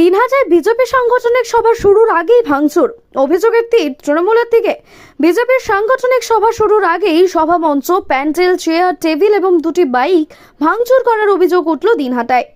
দিনহাটায় BJP সাংগঠনিক সভা শুরুর আগেই ভাঙচুর। অভিযোগের তীর তৃণমূলের দিকে। বিজেপির সাংগঠনিক সভা শুরুর আগেই সভা মঞ্চ প্যান্ডেল, চেয়ার, টেবিল এবং দুটি বাইক ভাঙচুর করার অভিযোগ উঠল দিনহাটায়।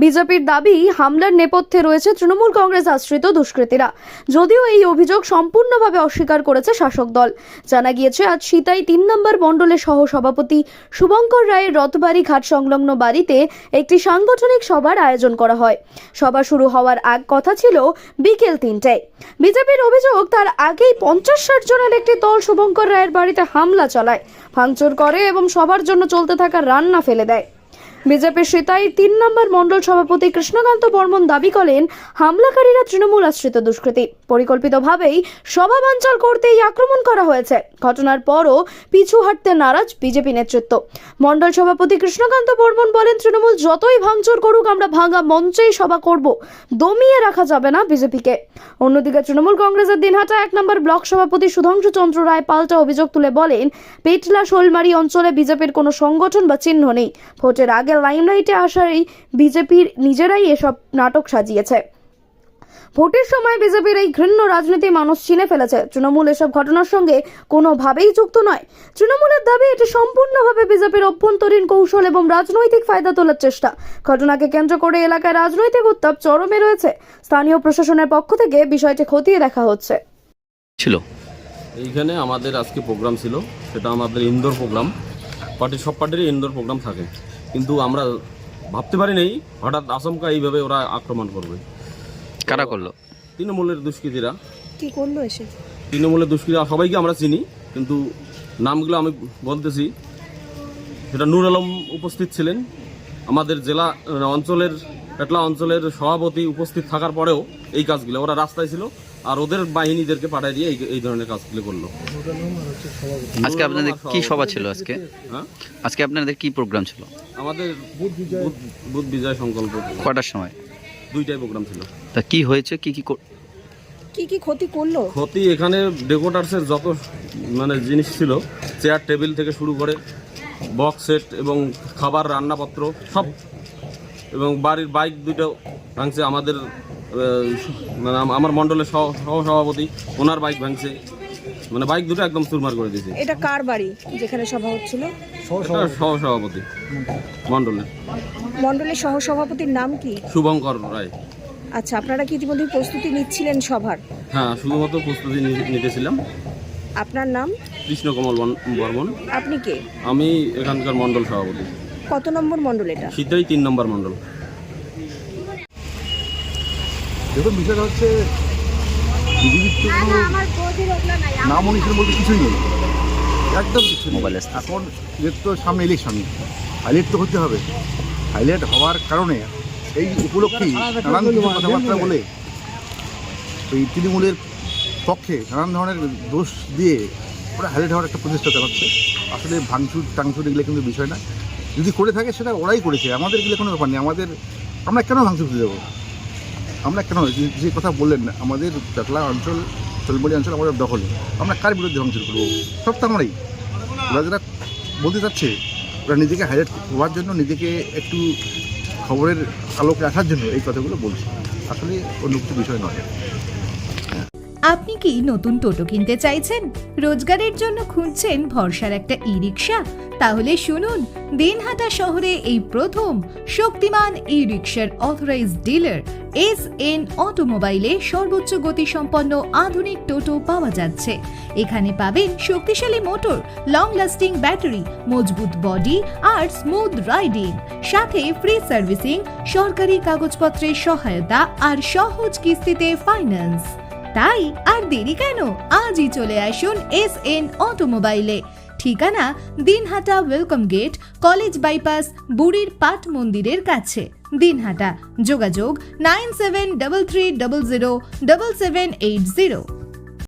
বিজেপির দাবি, হামলার নেপথ্যে রয়েছে তৃণমূল কংগ্রেস আশ্রিত দুষ্কৃতীরা। যদিও এই অভিযোগ সম্পূর্ণভাবে অস্বীকার করেছে শাসক দল। জানা গিয়েছে, আজ সীতাই তিন নম্বর মণ্ডলের সহ সভাপতি শুভঙ্কর রায়ের রথবাড়ি ঘাট সংলগ্ন বাড়িতে একটি সাংগঠনিক সভার আয়োজন করা হয়। সভা শুরু হওয়ার আগ কথা ছিল বিকেল তিনটায় বিজেপির অভিযোগ, তার আগেই পঞ্চাশ ষাট জনের একটি দল শুভঙ্কর রায়ের বাড়িতে হামলা চালায়, ভাঙচুর করে এবং সবার জন্য চলতে থাকা রান্না ফেলে দেয়। বিজেপির সীতাই তিন নম্বর মণ্ডল সভাপতি কৃষ্ণকান্ত বর্মন দাবি করেন হামলাকারীরা তৃণমূল আশ্রিত দুষ্কৃতী। পরিকল্পিতভাবেই সভা বাঞ্চাল করতেই আক্রমণ করা হয়েছে। ঘটনার পরও পিছু হাঁটতে নারাজ বিজেপি নেতৃত্ব। মণ্ডল সভাপতি কৃষ্ণকান্ত বর্মন বলেন, তৃণমূল যতই ভাঙচুর করুক, আমরা ভাঙা মঞ্চেই সভা করব। দমিয়ে রাখা যাবে না বিজেপিকে। অন্যদিকে তৃণমূল কংগ্রেসের দিনহাটা এক নম্বর ব্লক সভাপতি সুধাংশু চন্দ্র রায় পাল্টা অভিযোগ তুলে বলেন, পেটলা শোলমারি অঞ্চলে বিজেপির কোনো সংগঠন বা চিহ্ন নেই। ভোটের আগে লাইমলাইটে আসারই বিজেপির নিজেরাই এসব নাটক সাজিয়েছে। ভোটের সময় বিজেপির এই ঘৃণ্য রাজনীতি মানুষ চিনে ফেলেছে। তৃণমূল এসব ঘটনার সঙ্গে কোনোভাবেই যুক্ত নয়। তৃণমূলের দাবি এটি সম্পূর্ণভাবে বিজেপির অভ্যন্তরীণ কৌশল এবং রাজনৈতিক ফায়দা তোলার চেষ্টা। ঘটনাকে কেন্দ্র করে এলাকায় রাজনৈতিক উত্তাপ চরমে রয়েছে। স্থানীয় প্রশাসনের পক্ষ থেকে বিষয়টি খতিয়ে দেখা হচ্ছে। ছিল। এইখানে আমাদের আজকে প্রোগ্রাম ছিল। সেটা আমাদের ইনডোর প্রোগ্রাম। পার্টির সব পার্টিরই ইনডোর প্রোগ্রাম থাকে। কিন্তু আমরা ভাবতে পারি নেই হঠাৎ আচমকা এইভাবে ওরা আক্রমণ করবে। কারা করল? তৃণমূলের দুষ্কৃতীরা। কি করল এসে? তৃণমূলের দুষ্কৃতীরা সবাইকে আমরা চিনি কিন্তু নামগুলো আমি বলতেছি। সেটা নূর আলম উপস্থিত ছিলেন। আমাদের জেলা অঞ্চলের পেটলা অঞ্চলের সভাপতি উপস্থিত থাকার পরেও এই কাজগুলো ওরা রাস্তায় ছিল আর ওদের বাহিনীদেরকে পাঠিয়ে দিয়ে এই এই ধরনের কাজগুলো করল। আজকে আপনাদের কি সভা ছিল আজকে? হ্যাঁ? আজকে আপনাদের কি প্রোগ্রাম ছিল? আমাদের বুধ বুধ বিজয় সংকল্প। কটার সময়? দুইটাই প্রোগ্রাম ছিল। তা কি হয়েছে? কি কি কর- কি কি ক্ষতি করল? ক্ষতি এখানে ডেকোটার্সের যত মানে জিনিস ছিল চেয়ার টেবিল থেকে শুরু করে বক্স সেট এবং খাবার রান্নাপত্র সব। এবং বাড়ির বাইক দুটো ভাঙছে আমাদের মানে আমার মণ্ডলের সহ সহ সভাপতি ওনার বাইক ভাঙছে। মানে বাইক দুটো একদম চুরমার করে দিয়েছে। এটা কার বাড়ি যেখানে সভা হচ্ছিল? এটা সহ সভাপতি মণ্ডলের মণ্ডলের সহসভাপতির নাম কি? শুভঙ্কর রায়। আচ্ছা আপনারা কি ইতিমধ্যে প্রস্তুতি নিচ্ছিলেন সভার? হ্যাঁ শুধুমাত্র প্রস্তুতি নিতেছিলাম। আপনার নাম? কৃষ্ণকমল বর্মন। আপনি কে? আমি এখানকার মণ্ডল সভাপতি। কত নম্বর মণ্ডল এটা? শীতেই তিন নম্বর মণ্ডল। দেখুন বিষয়টা হচ্ছে বিজেপির তো নাম অনুসারে বলতে কিছুই নেই। একদম কিছু। মোবাইল। এখন এর তো সামনে ইলেকশন হাইলাইট তো হতে হবে। হাইলাইট হওয়ার কারণে এই উপলক্ষেই নানান কিছু কথাবার্তা বলে এই তৃণমূলের পক্ষে নানান ধরনের দোষ দিয়ে ওরা হাইলাইট হওয়ার একটা প্রচেষ্টা চালাচ্ছে। আসলে ভাঙচুর টাংচুর এগুলো কিন্তু বিষয় না। যদি করে থাকে সেটা ওরাই করেছে। আমাদের এগুলো কোনো ব্যাপার নেই। আমাদের আমরা কেন ভাঙচুর দিয়ে দেবো আমরা কেন? যে- কথা বললেন, আমাদের চাকলা অঞ্চল চলবলি অঞ্চল আমাদের দখল। আমরা কার বিরুদ্ধে ভাঙচুর করব? সব তো আমরাই। ওরা যারা বলতে চাচ্ছে, ওরা নিজেকে হাইলাইট হওয়ার জন্য, নিজেকে একটু খবরের আলোকে আসার জন্য এই কথাগুলো বলছে। আসলে অন্য কিছু বিষয় নয়। আপনি কি নতুন টোটো কিনতে চাইছেন? রোজগারের জন্য খুঁজছেন ভরসার একটা ই রিক্সা তাহলে শুনুন, দিনহাটা শহরে এই প্রথম শক্তিমান ই রিক্সার অথরাইজড ডিলার এস এন অটোমোবাইলে সর্বোচ্চ গতিসম্পন্ন আধুনিক টোটো পাওয়া যাচ্ছে। এখানে পাবেন শক্তিশালী মোটর লং লাস্টিং ব্যাটারি মজবুত বডি আর স্মুথ রাইডিং সাথে ফ্রি সার্ভিসিং সরকারি কাগজপত্রের সহায়তা আর সহজ কিস্তিতে ফাইন্যান্স তাই আর দেরি কেন? আজই চলে আসুন এস এন অটোমোবাইলে ঠিকানা Dinhata welcome gate, college bypass, বুড়ির পাট মন্দিরের কাছে। দিনহাটা, যোগাযোগ nine seven double three double zero double seven eight zero.